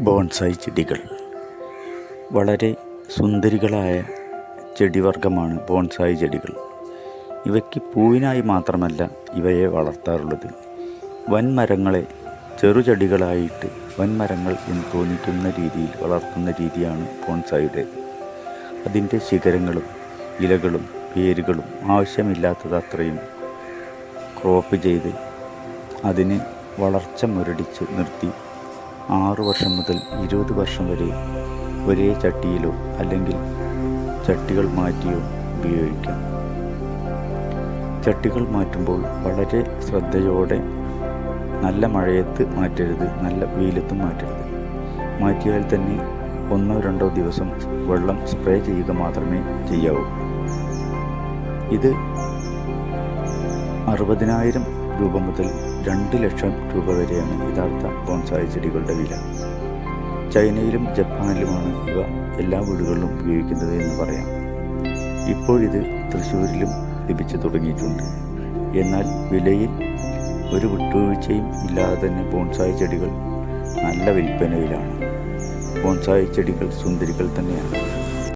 Bonsai ചെടികൾ. വളരെ സുന്ദരികളായ ചെടിവർഗമാണ് bonsai ചെടികൾ. ഇവയ്ക്ക് പൂവിനായി മാത്രമല്ല ഇവയെ വളർത്താറുള്ളത്. വൻമരങ്ങളെ ചെറുചെടികളായിട്ട് വൻമരങ്ങൾ എന്ന് തോന്നിക്കുന്ന രീതിയിൽ വളർത്തുന്ന രീതിയാണ് ബോൺസായിയുടെ. അതിന്റെ ശിഖരങ്ങളും ഇലകളും വേരുകളും ആവശ്യമില്ലാത്തത് അത്രയും ക്രോപ്പ് ചെയ്ത് അതിന് വളർച്ച മുരടിച്ച് നിർത്തി ആറ് വർഷം മുതൽ ഇരുപത് വർഷം വരെ ഒരേ ചട്ടിയിലോ അല്ലെങ്കിൽ ചട്ടികൾ മാറ്റിയോ ഉപയോഗിക്കാം. ചട്ടികൾ മാറ്റുമ്പോൾ വളരെ ശ്രദ്ധയോടെ നല്ല മഴയത്ത് മാറ്റരുത് നല്ല വെയിലത്തും മാറ്റരുത്. മാറ്റിയാൽ തന്നെ ഒന്നോ രണ്ടോ ദിവസം വെള്ളം സ്പ്രേ ചെയ്യുക മാത്രമേ ചെയ്യാവൂ. ഇത് അറുപതിനായിരം രൂപ മുതൽ രണ്ട് ലക്ഷം രൂപ വരെയാണ് യഥാർത്ഥ ബോൺസായി ചെടികളുടെ വില. ചൈനയിലും ജപ്പാനിലുമാണ് ഇവ എല്ലാ വീടുകളിലും ഉപയോഗിക്കുന്നത് എന്ന് പറയാം. ഇപ്പോഴിത് തൃശ്ശൂരിലും ലഭിച്ചു തുടങ്ങിയിട്ടുണ്ട്. എന്നാൽ വിലയിൽ ഒരു വിട്ടുവീഴ്ചയും ഇല്ലാതെ തന്നെ ബോൺസായി ചെടികൾ നല്ല വിൽപ്പനയിലാണ്. ബോൺസായി ചെടികൾ സുന്ദരികൾ തന്നെയാണ്.